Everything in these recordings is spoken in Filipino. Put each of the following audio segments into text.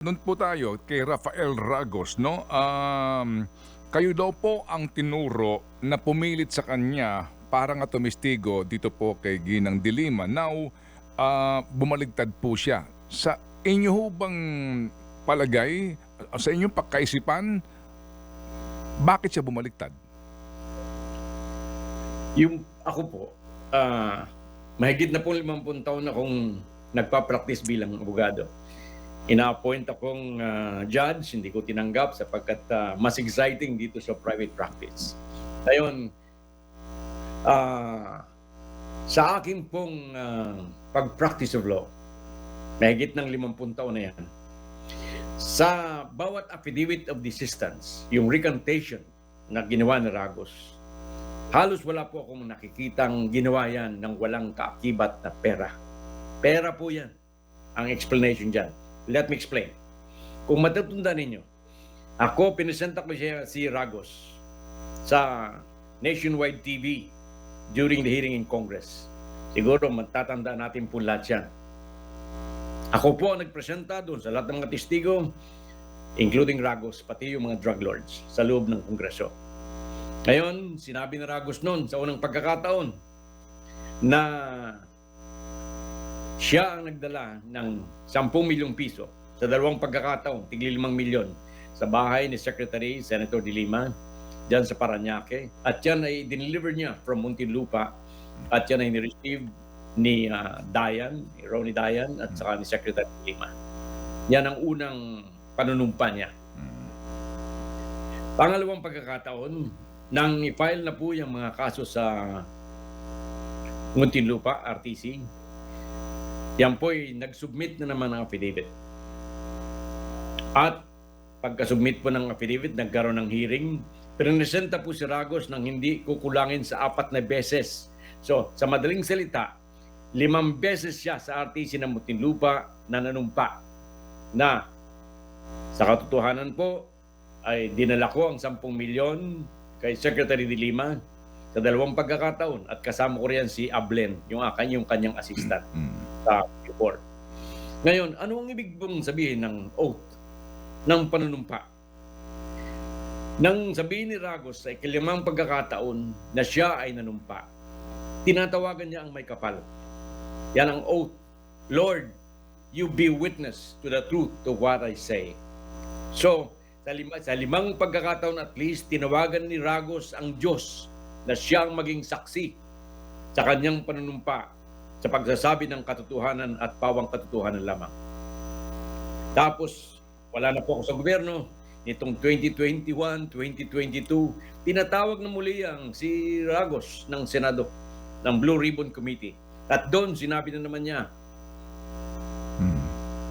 Doon po tayo kay Rafael Ragos, no? Um, kayo daw po ang tinuro na pumilit sa kanya para nga tumistigo dito po kay Ginang Dilima. Now, ah, bumaligtad po siya. Sa inyo ho bang palagay, sa inyong pagkaisipan, bakit siya bumaligtad? Yung ako po, ah mahigit na po 50 taon akong nagpa-practice bilang abogado. Ina-appoint akong ah, judge, hindi ko tinanggap sapagkat ah, mas exciting dito sa private practice. Ngayon, ah sa akin pong ah, pag-practice of law, mahigit ng 50 taon na yan, sa bawat affidavit of desistance, yung recantation na ginawa ni Ragos, halos wala po akong nakikitang ginawa yan ng walang kaakibat na pera. Pera po yan ang explanation dyan. Let me explain. Kung matutundan ninyo, ako, pinesenta ko siya si Ragos sa Nationwide TV during the hearing in Congress. Siguro matatanda natin po lahat yan. Ako po ang nagpresenta doon sa lahat ng mga testigo, including Ragos, pati yung mga drug lords sa loob ng Kongreso. Ngayon, sinabi ni Ragos noon sa unang pagkakataon na siya ang nagdala ng 10 milyong piso sa dalawang pagkakataon, tigli 5 milyon sa bahay ni Secretary Senator De Lima diyan sa Paranaque at yan ay dineliver niya from Muntinlupa at yan ay ni-receive ni ah, Dayan, ni Ronnie Dayan at saka ni Secretary De Lima. Yan ang unang panunumpa niya. Pangalawang pagkakataon, nang i-file na po yung mga kaso sa Muntinlupa, RTC, yan po ay nag-submit na naman ng affidavit. At pagka-submit po ng affidavit, nagkaroon ng hearing, Pinanesenta po si Ragos ng hindi kukulangin sa apat na beses. So, sa madaling salita, limang beses siya sa RTC ng Muntinlupa na nanumpa na sa katotohanan po ay dinala ko ang 10 milyon kay Secretary de Lima sa dalawang pagkakataon at kasama ko riyan si Ablen, yung akan yung kanyang assistant Mm. Sa report. Ngayon, ano ang ibig bang sabihin ng oath ng panunumpa? Nang sabihin ni Ragos sa ikalimang pagkakataon na siya ay nanumpa, tinatawagan niya ang may kapal. Yan ang oath. Lord, you be witness to the truth to what I say. So, sa, lima, sa limang pagkakataon at least, tinawagan ni Ragos ang Diyos na siyang maging saksi sa kanyang panunumpa sa pagsasabi ng katotohanan at pawang katotohanan lamang. Tapos, wala na po ako sa gobyerno. Nitong 2021, 2022, tinatawag na muli ang si Ragos ng Senado, ng Blue Ribbon Committee. At doon, sinabi na naman niya, Mm.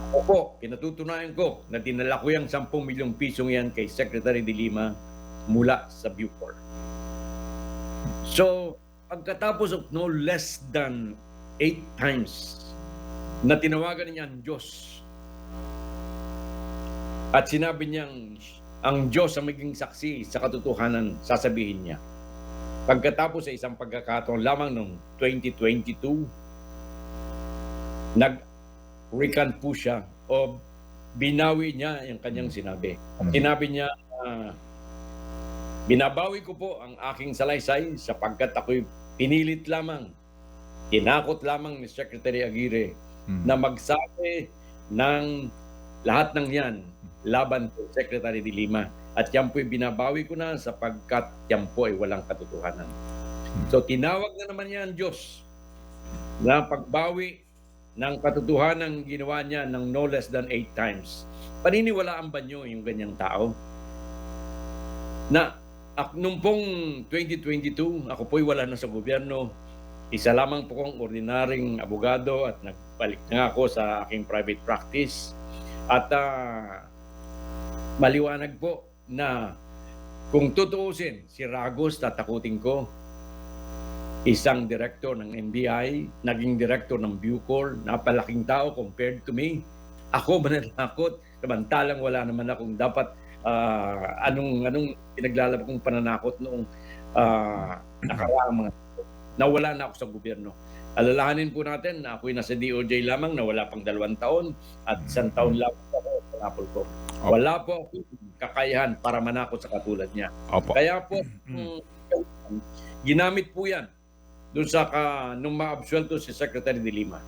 Opo, pinatutunayan ko na dinala ko yung 10 milyong pisong yan kay Secretary de Lima mula sa Bucor. So, pagkatapos of no less than eight times na tinawagan niya ang Diyos at sinabi niyang ang Diyos ang maging saksi sa katotohanan, sasabihin niya. Pagkatapos sa isang pagkakataon lamang noong 2022, nag-recant po siya o binawi niya yung kanyang sinabi. Sinabi niya, ah, binabawi ko po ang aking salaysay sapagkat ako'y pinilit lamang, tinakot lamang ni Secretary Aguirre Mm. na magsabi ng lahat ng yan laban kay Secretary de Lima. At yan po'y binabawi ko na sapagkat yan po ay walang katotohanan. So tinawag na naman ang Diyos na pagbawi ng katotohanan ginawa niya ng no less than eight times. Paniniwalaan ba niyo yung ganyang tao? Na ak, nung pong 2022, ako po'y wala na sa gobyerno, isa lamang po kong ordinaryong abogado at nagbalik na ako sa aking private practice. At ah, maliwanag po na kung tutuusin, si Ragos tatakutin ko, isang director ng NBI, naging director ng Bucor, napalaking tao compared to me. Ako mananakot, samantalang wala naman akong dapat ah, anong anong pinaglalabas kong pananakot noong ah, nakaraang mga nawala na ako sa gobyerno. Alalahanin po natin na ako'y nasa DOJ lamang na wala pang dalawang taon at isang taon lang ako sa Apple ko. Opo. Wala po kakayahan para manakot sa katulad niya. Opo. Kaya po, Mm. mm, ginamit po yan doon sa ka, nung maabsuelto si Secretary de Lima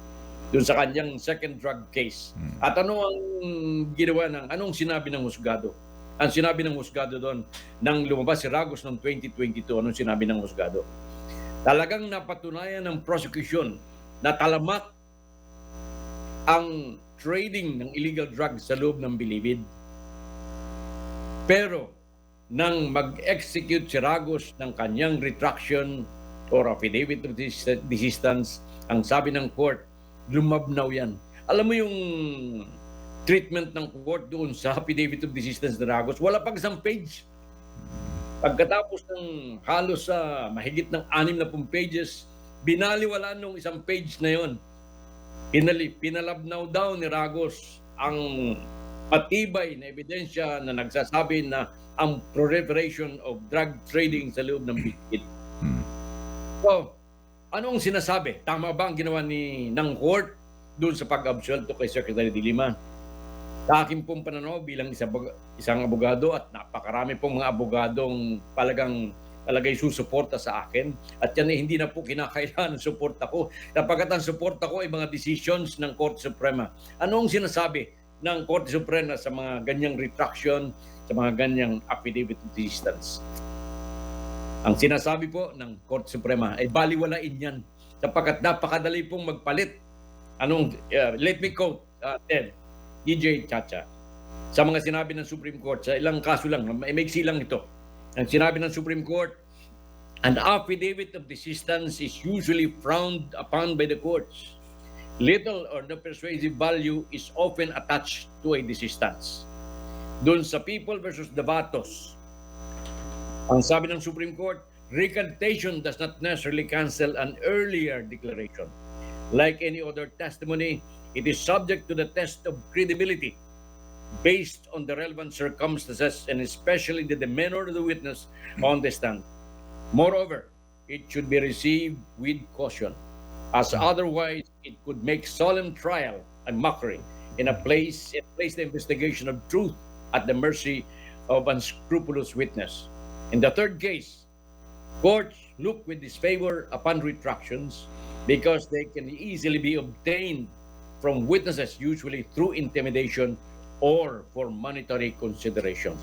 doon sa kanyang second drug case. Mm. At ano ang ginawa ng, anong sinabi ng husgado? Ang sinabi ng husgado doon, nang lumabas si Ragos noong 2022, anong sinabi ng husgado? Talagang napatunayan ng prosecution na talamak ang trading ng illegal drugs sa loob ng bilibid. Pero nang mag-execute si Ragos ng kanyang retraction or affidavit of desist- desistance, ang sabi ng court, lumabnaw yan. Alam mo yung treatment ng court doon sa affidavit of desistance ni Ragos, wala pang isang page. Pagkatapos ng halos sa mahigit ng anim na pong pages, binaliwala nung isang page na yon. Pinali, pinalabnaw daw ni Ragos ang matibay na ebidensya na nagsasabi na ang proliferation of drug trading sa loob ng bigit. Mm. So, ano ang sinasabi? Tama ba ang ginawa ni ng court doon sa pag-absuelto kay Secretary de Lima? Sa akin pong pananaw bilang isa, isang abogado at napakarami pong mga abogadong palagang palagay susuporta sa akin at yan ay hindi na po kinakailangan ng suporta ko sapagkat ang suporta ko ay mga decisions ng Korte Suprema. Ano ang sinasabi ng Korte Suprema sa mga ganyang retraction, sa mga ganyang affidavit of desistance? Ang sinasabi po ng Korte Suprema ay baliwalain yan sapagkat napakadali pong magpalit. Anong, uh, let me quote, uh, Ted, DJ Chacha, sa mga sinabi ng Supreme Court, sa ilang kaso lang, may maiksi lang ito. Ang sinabi ng Supreme Court, an affidavit of desistance is usually frowned upon by the courts. Little or no persuasive value is often attached to a desistance. Doon sa People versus Davatos, ang sabi ng Supreme Court, recantation does not necessarily cancel an earlier declaration. Like any other testimony, it is subject to the test of credibility based on the relevant circumstances and especially the demeanor of the witness on the stand. Moreover, it should be received with caution, as otherwise it could make solemn trial and mockery in a place it place the investigation of truth at the mercy of unscrupulous witness. In the third case, courts look with disfavor upon retractions because they can easily be obtained from witnesses, usually through intimidation or for monetary consideration.